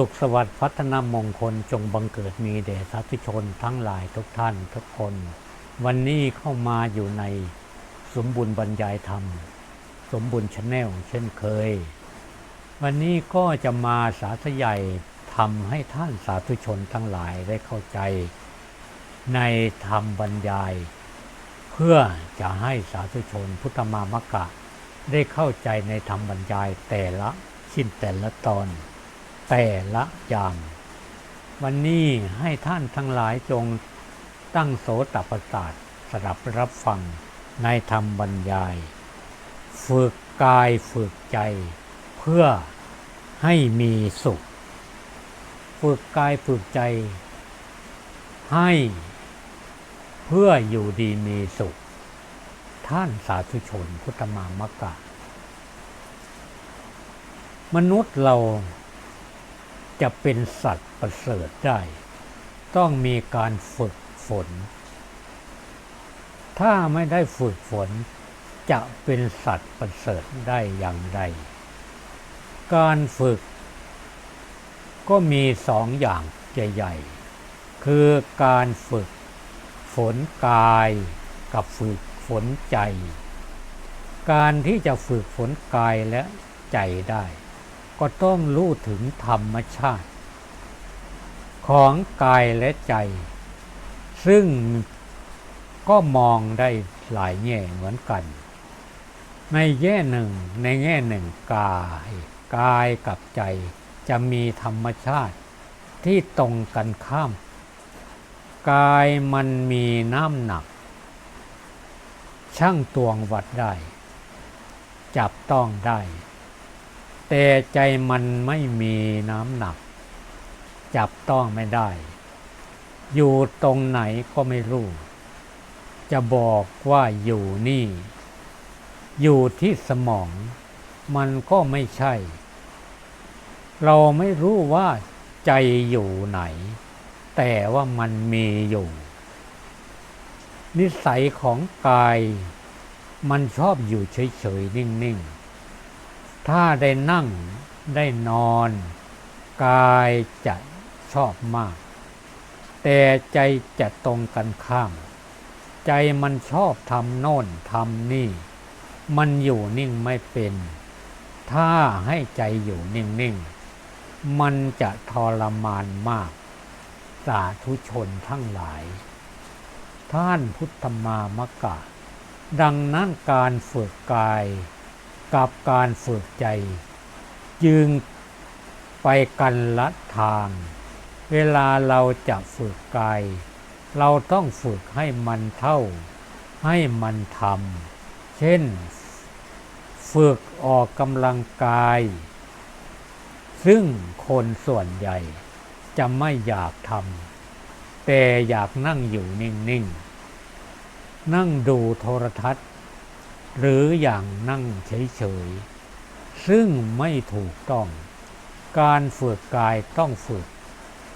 สุขสวัสดิ์พัฒนามงคลจงบังเกิดมีแด่สาธุชนทั้งหลายทุกท่านทุกคน วันนี้เข้ามาอยู่ในสมบุญบรรยายธรรม สมบุญชแนลเช่นเคย วันนี้ก็จะมาสาธยายทำให้ท่านสาธุชนทั้งหลายได้เข้าใจ ในธรรมบรรยาย เพื่อจะให้สาธุชนพุทธมามกะ ได้เข้าใจในธรรมบรรยายแต่ละชิ้นแต่ละตอน แต่ละยามวันนี้ให้ท่านทั้งหลายจงตั้งโสตประสาทสดับรับฟังในธรรมบรรยาย ฝึกกายฝึกใจ เพื่อให้มีสุข ฝึกกายฝึกใจ ให้เพื่ออยู่ดีมีสุข ท่านสาธุชนพุทธมามกะ มนุษย์เรา จะเป็นสัตว์ประเสริฐได้ ต้องมีการฝึกฝน ถ้าไม่ได้ฝึกฝน จะเป็นสัตว์ประเสริฐได้อย่างไร การฝึก ก็มีสองอย่างใหญ่ๆ คือการฝึกฝนกายกับฝึกฝนใจ การที่จะฝึกฝนกายและใจได้ ก็ต้องรู้ถึงธรรมชาติ ของกายและใจ ซึ่งก็มองได้หลายแง่เหมือนกัน ในแง่หนึ่งในแง่หนึ่งกายกายกับใจจะมีธรรมชาติที่ตรงกันข้าม กายมันมีน้ำหนัก ช่างตวงวัดได้ จับต้องได้ แต่ใจมันไม่มีน้ำหนัก จับต้องไม่ได้ อยู่ตรงไหนก็ไม่รู้ จะบอกว่าอยู่นี่ อยู่ที่สมอง มันก็ไม่ใช่ เราไม่รู้ว่าใจอยู่ไหน แต่ว่ามันมีอยู่ นิสัยของกาย มันชอบอยู่เฉยๆ นิ่ง ๆ ถ้าได้นั่งได้นอน กายจะชอบมาก แต่ใจจะตรงกันข้าม ใจมันชอบทำโน่นทำนี่ มันอยู่นิ่งไม่เป็น ถ้าให้ใจอยู่นิ่งๆ มันจะทรมานมาก สาธุชนทั้งหลาย ท่านพุทธมามกะ ดังนั้นการฝึกกาย กับการฝึกใจ จึงไปกันละทาง เวลาเราจะฝึกกาย เราต้องฝึกให้มันเท่า ให้มันทำเช่น ฝึกออกกำลังกาย ซึ่งคนส่วนใหญ่จะไม่อยากทำแต่อยากนั่งอยู่นิ่งๆ นั่งดูโทรทัศน์ หรืออย่างนั่งเฉยๆ ซึ่งไม่ถูกต้อง การฝึกกายต้องฝึก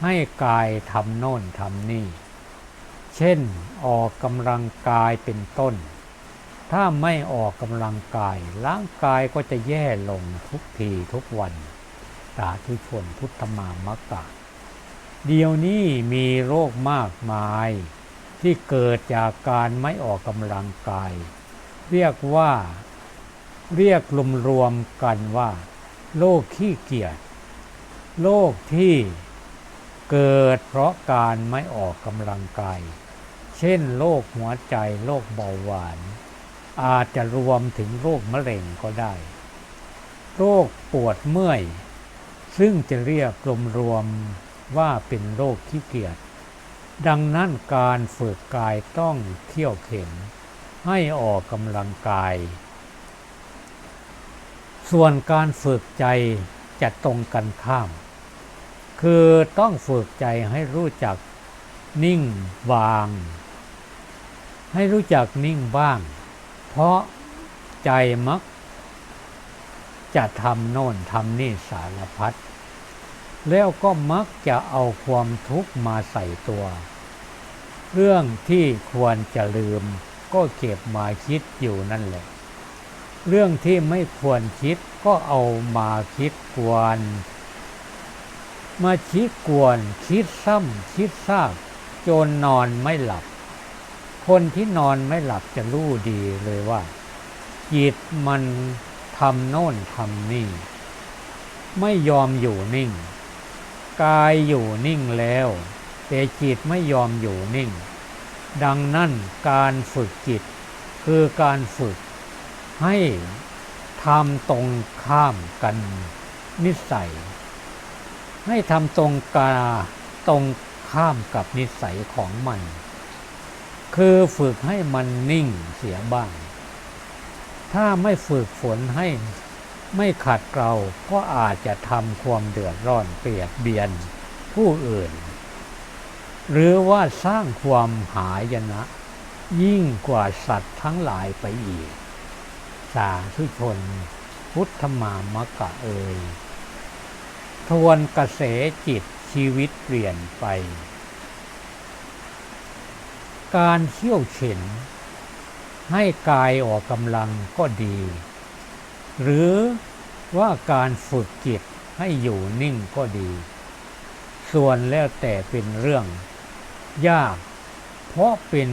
ให้กายทำโน่นทำนี่ เช่นออกกำลังกายเป็นต้น ถ้าไม่ออกกำลังกาย ร่างกายก็จะแย่ลงทุกทีทุกวันสาธุชนพุทธมามกะเดี๋ยวนี้มีโรคมากมาย ที่เกิดจากการไม่ออกกำลังกาย เรียกว่า เรียกรวมกันว่าโรคขี้เกียจโรคที่เกิดเพราะการไม่ออกกำลังกาย เช่นโรคหัวใจโรคเบาหวาน อาจจะรวมถึงโรคมะเร็งก็ได้ โรคปวดเมื่อย ซึ่งจะเรียกรวมว่าเป็นโรคขี้เกียจ ดังนั้นการฝึกกายต้องเที่ยวเข็ม ให้ออกกำลังกาย ส่วนการฝึกใจจะตรงกันข้าม คือต้องฝึกใจให้รู้จักนิ่งวาง ให้รู้จักนิ่งบ้าง เพราะใจมัก จะทำโน่นทำนี่สารพัดแล้วก็มักจะเอาความทุกข์มาใส่ตัว เรื่องที่ควรจะลืม ก็เก็บมาคิดอยู่นั่นแหละ เรื่องที่ไม่ควรคิดก็เอามาคิดกวน มาคิดกวน คิดซ้ำคิดซากจนนอนไม่หลับ คนที่นอนไม่หลับจะรู้ดีเลยว่า จิตมันทำโน่นทำนี่ ไม่ยอมอยู่นิ่ง กายอยู่นิ่งแล้ว แต่จิตไม่ยอมอยู่นิ่ง ดังนั้นการฝึกจิต คือการฝึกให้ทำตรงข้ามกันนิสัย ให้ทำตรงกาตรงข้ามกับนิสัยของมัน คือฝึกให้มันนิ่งเสียบ้าง ถ้าไม่ฝึกฝนให้ไม่ขัดเกลาก็อาจจะทำความเดือดร้อนเปียกเบียนผู้อื่น หรือว่าสร้างความหายนะ ยิ่งกว่าสัตว์ทั้งหลายไปอีก สาธุชน พุทธมามะกะเอยทวนกระแสจิตชีวิตเปลี่ยนไป การเที่ยวเข็น ให้กายออกกำลังก็ดี หรือว่าการฝึกจิตให้อยู่นิ่งก็ดี ส่วนแล้วแต่เป็นเรื่อง ยาก เพราะเป็น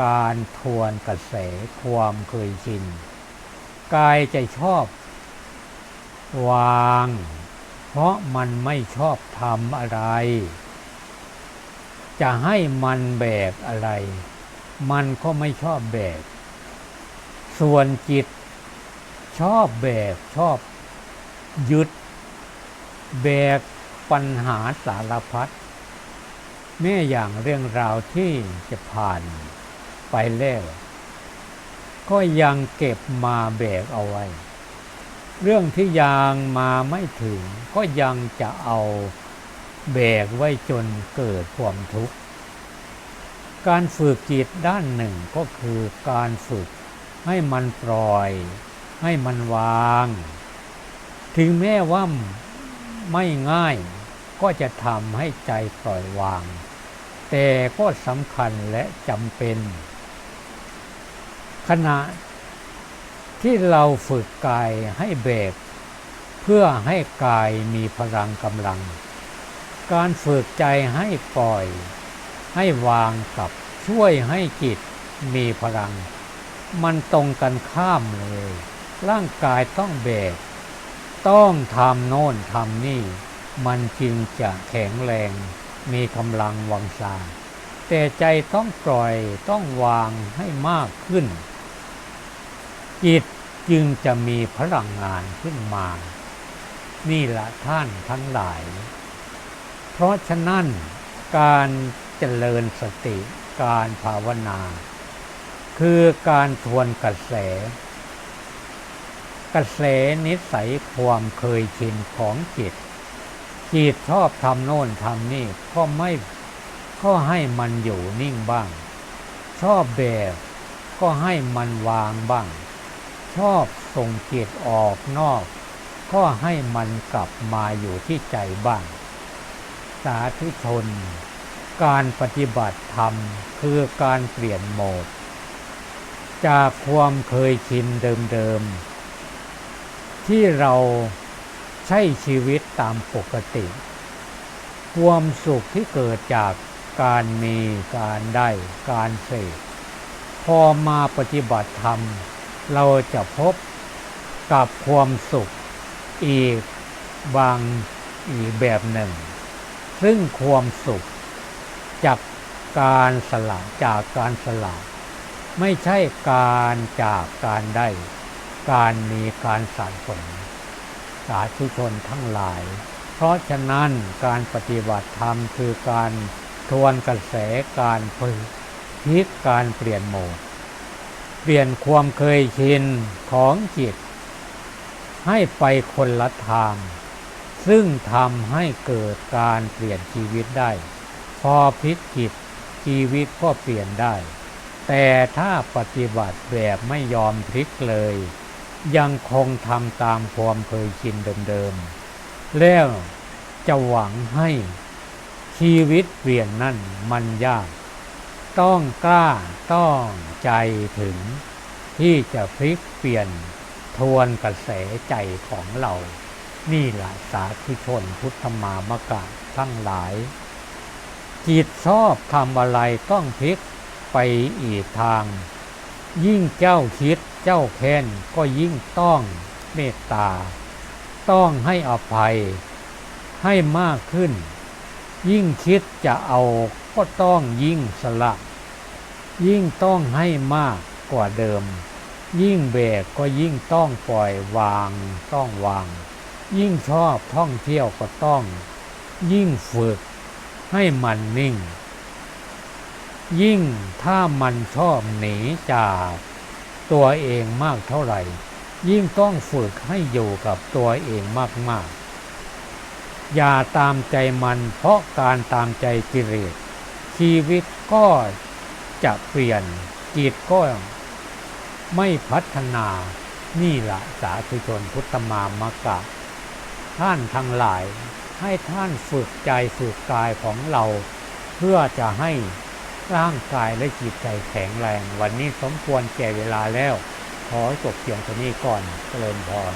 การทวนกระแสความเคยชิน กายจะชอบ วาง เพราะมันไม่ชอบทำอะไร จะให้มันแบกอะไร มันก็ไม่ชอบแบก ส่วนจิตชอบแบกชอบยึด แบกปัญหาสารพัด แม่อย่างเรื่องราวที่จะผ่านไปแล้ว ก็ยังเก็บมาแบกเอาไว้ เรื่องที่ยังมาไม่ถึง ก็ยังจะเอาแบกไว้จนเกิดความทุกข์ การฝึกจิตด้านหนึ่งก็คือการฝึกให้มันปล่อย ให้มันวาง ถึงแม้ว่าไม่ง่ายก็จะทำให้ใจปล่อยวาง แต่ก็สำคัญและจำเป็น ขณะที่เราฝึกกายให้เบกเพื่อให้กายมีพลังกำลัง การฝึกใจให้ปล่อย ให้วางกับช่วยให้จิตมีพลัง มันตรงกันข้ามเลย ร่างกายต้องเบก ต้องทำโน่นทำนี่ มันจึงจะแข็งแรง มีกำลังวังชา แต่ใจต้องปล่อยต้องวางให้มากขึ้น จิตจึงจะมีพลังงานขึ้นมา นี่ละท่านทั้งหลาย เพราะฉะนั้นการเจริญสติการภาวนา คือการทวนกระแส กระแสนิสัยความเคยชินของจิต จิตชอบทำโน่นทำนี่ก็ไม่ก็ให้มันอยู่นิ่งบ้าง ชอบแบบก็ให้มันวางบ้าง ชอบส่งจิตออกนอก ก็ให้มันกลับมาอยู่ที่ใจบ้าง สาธุชน การปฏิบัติธรรมคือการเปลี่ยนโหมด จากความเคยชินเดิมๆที่เรา ใช้ชีวิตตามปกติ ความสุขที่เกิดจากการมีการได้การเสพพอมาปฏิบัติธรรม เราจะพบกับความสุขอีกบางอีกแบบหนึ่ง ซึ่งความสุขจากการสละจากการสละไม่ใช่การจากการได้ การมีการสานผล สาธุชนทั้งหลาย เพราะฉะนั้นการปฏิบัติธรรมคือการทวนกระแสการพลิกการเปลี่ยนโหมด เปลี่ยนความเคยชินของจิต ให้ไปคนละทาง ซึ่งทำให้เกิดการเปลี่ยนชีวิตได้ พอพลิกจิตชีวิตก็เปลี่ยนได้ แต่ถ้าปฏิบัติแบบไม่ยอมพลิกเลย ยังคงทำตามความเคยชินเดิมๆ แล้วจะหวังให้ชีวิตเปลี่ยนนั่นมันยาก ต้องกล้าต้องใจถึง ที่จะพลิกเปลี่ยนทวนกระแสใจของเรา นี่แหละสาธุชนพุทธมามกะทั้งหลาย จิตชอบทำอะไรต้องพลิกไปอีกทาง ยิ่งเจ้าคิดเจ้าแค้นก็ยิ่งต้องเมตตา ต้องให้อภัย ให้มากขึ้น ยิ่งคิดจะเอาก็ต้องยิ่งสละ ยิ่งต้องให้มากกว่าเดิม ยิ่งแบกก็ยิ่งต้องปล่อยวาง ต้องวาง ยิ่งชอบท่องเที่ยวก็ต้อง ยิ่งฝึกให้มันนิ่ง ยิ่งถ้ามันชอบหนีจากตัวเองมากเท่าไหร่ ยิ่งต้องฝึกให้อยู่กับตัวเองมากๆ อย่าตามใจมันเพราะการตามใจกิเลสชีวิตก็จะเปลี่ยนจิตก็ไม่พัฒนานี่แหละสาธุชนพุทธมามกะ ท่านทั้งหลายให้ท่านฝึกใจฝึกกายของเรา เพื่อจะให้ ร่างกายและจิตใจแข็งแรง วันนี้สมควรแก่เวลาแล้ว ขอจบเพียงเท่านี้ก่อนเจริญพร